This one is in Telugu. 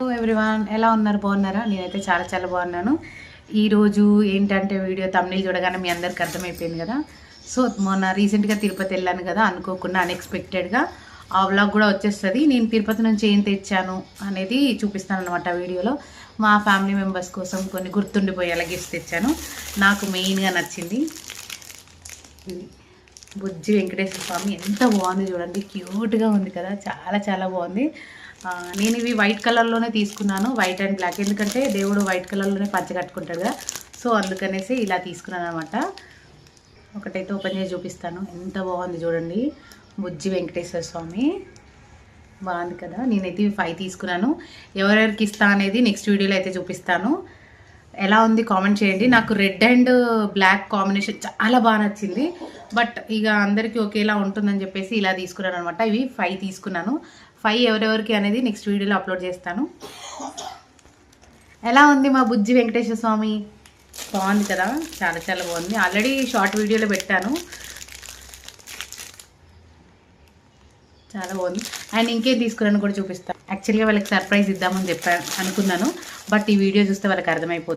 హలో ఎవ్రీవాన్ ఎలా ఉన్నారు? బాగున్నారా? నేనైతే చాలా చాలా బాగున్నాను. ఈరోజు ఏంటంటే వీడియో తమిళ చూడగానే మీ అందరికి అర్థమైపోయింది కదా. సో మొన్న రీసెంట్గా తిరుపతి వెళ్ళాను కదా అనుకోకుండా అన్ఎక్స్పెక్టెడ్గా ఆ వ్లాగ్ కూడా వచ్చేస్తుంది. నేను తిరుపతి నుంచి ఏం తెచ్చాను అనేది చూపిస్తాను అనమాట వీడియోలో. మా ఫ్యామిలీ మెంబర్స్ కోసం కొన్ని గుర్తుండిపోయేలా గిఫ్ట్స్ తెచ్చాను. నాకు మెయిన్గా నచ్చింది ఇది. బుజ్జి వెంకటేశ్వర స్వామి ఎంత బాగుంది చూడండి. క్యూట్గా ఉంది కదా చాలా చాలా బాగుంది. నేను ఇవి వైట్ కలర్లోనే తీసుకున్నాను వైట్ అండ్ బ్లాక్. ఎందుకంటే దేవుడు వైట్ కలర్లోనే పంచ కట్టుకుంటాడు కదా సో అందుకనేసి ఇలా తీసుకున్నాను అనమాట ఒకటైతే ఓపెన్ చేసి చూపిస్తాను. ఎంత బాగుంది చూడండి బుజ్జి వెంకటేశ్వర స్వామి. బాగుంది కదా నేనైతే ఇవి ఫైవ్ తీసుకున్నాను. ఎవరెవరికి ఇస్తా అనేది నెక్స్ట్ వీడియోలో అయితే చూపిస్తాను. ఎలా ఉంది కామెంట్ చేయండి. నాకు రెడ్ అండ్ బ్లాక్ కాంబినేషన్ చాలా బాగా నచ్చింది. బట్ ఇక అందరికీ ఒకేలా ఉంటుందని చెప్పేసి ఇలా తీసుకున్నాను అనమాట ఇవి ఫైవ్ తీసుకున్నాను. ఫైవ్ ఎవరెవరికి అనేది నెక్స్ట్ వీడియోలో అప్లోడ్ చేస్తాను. ఎలా ఉంది మా బుజ్జి వెంకటేశ్వర స్వామి? బాగుంది కదా? చాలా చాలా బాగుంది. ఆల్రెడీ షార్ట్ వీడియోలో పెట్టాను. చాలా బాగుంది. అండ్ ఇంకేం తీసుకున్నాను కూడా చూపిస్తాను యాక్చువల్గా వాళ్ళకి సర్ప్రైజ్ ఇద్దామని చెప్పాను అనుకున్నాను. బట్ ఈ వీడియో చూస్తే వాళ్ళకి అర్థమైపోతుంది.